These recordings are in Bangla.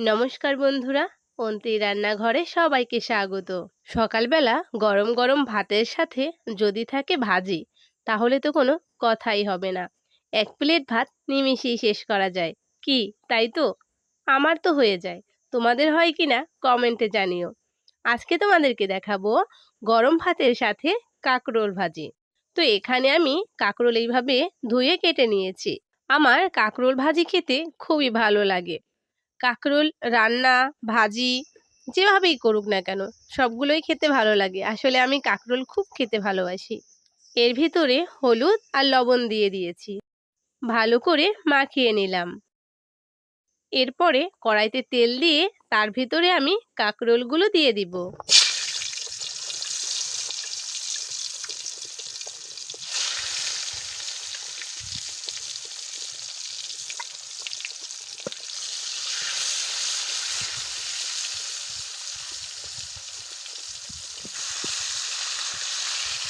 নমস্কার বন্ধুরা অন্তি রান্নাঘরে সবাইকে স্বাগত। সকালবেলা গরম গরম ভাতের সাথে যদি থাকে ভাজি, তাহলে তো কোনো কথাই হবে না। এক প্লেট ভাত নিমিষেই শেষ করা যায়। কি, তাই তো? আমার তো হয়ে যায়। তোমাদের হয় কি না, কমেন্টে জানিও। আজকে তোমাদেরকে দেখাবো গরম ভাতের সাথে কাঁকরোল ভাজি। তো এখানে আমি কাঁকরোল এইভাবে ধুয়ে কেটে নিয়েছি। আমার কাঁকরোল ভাজি খেতে খুবই ভালো লাগে। কাঁকরোল, রান্না, ভাজি, যেভাবেই করুক না কেন, সবগুলোই খেতে ভালো লাগে। আসলে আমি কাঁকরোল খুব খেতে ভালোবাসি। এর ভিতরে হলুদ আর লবণ দিয়ে দিয়েছি। ভালো করে মাখিয়ে নিলাম। এরপরে কড়াইতে তেল দিয়ে তার ভিতরে আমি কাঁকরোলগুলো দিয়ে দিব।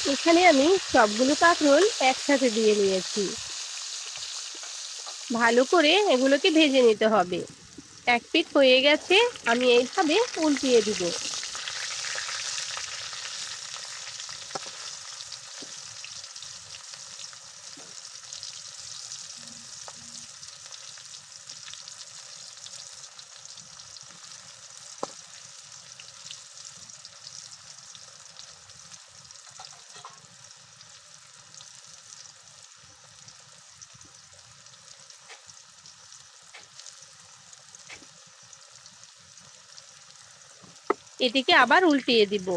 এখানে আমি সবগুলো কাঁকরোল একসাথে দিয়ে নিয়েছি। ভালো করে এগুলোকে ভেজে নিতে হবে। এক পিঠ হয়ে গেছে, আমি এইভাবে উল্টিয়ে দিব। এটিকে আবার উল্টিয়ে দিব।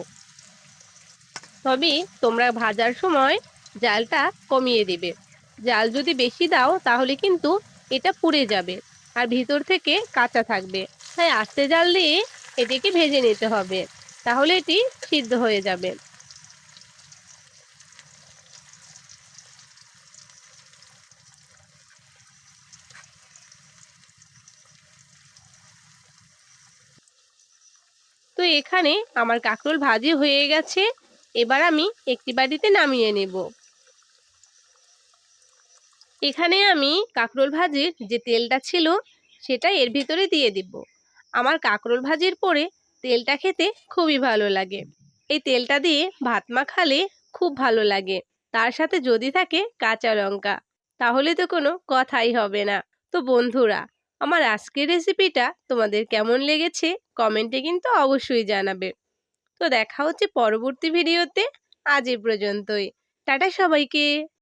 তবে তোমরা ভাজার সময় জালটা কমিয়ে দিবে। জাল যদি বেশি দাও, তাহলে কিন্তু এটা পুড়ে যাবে আর ভিতর থেকে কাঁচা থাকবে। তাই আস্তে জাল দিয়ে এটিকে ভেজে নিতে হবে। তাহলে এটি সিদ্ধ হয়ে যাবে। এখানে আমার কাঁকরোল ভাজি হয়ে গেছে। এবার আমি একটি বাড়িতে নামিয়ে নেব। এখানে আমি কাঁকরোল ভাজির যে তেলটা ছিল, সেটা এর ভিতরে দিয়ে দিব। আমার কাঁকরোল ভাজির পরে তেলটা খেতে খুবই ভালো লাগে। এই তেলটা দিয়ে ভাত মাখালে খুব ভালো লাগে। তার সাথে যদি থাকে কাঁচা লঙ্কা, তাহলে তো কোনো কথাই হবে না। তো বন্ধুরা আমার আজকের রেসিপিটা তোমাদের কেমন লেগেছে কমেন্টে কিন্তু অবশ্যই জানাবে। তো দেখা হচ্ছে পরবর্তী ভিডিওতে আজ এ পর্যন্তই। টাটা সবাইকে।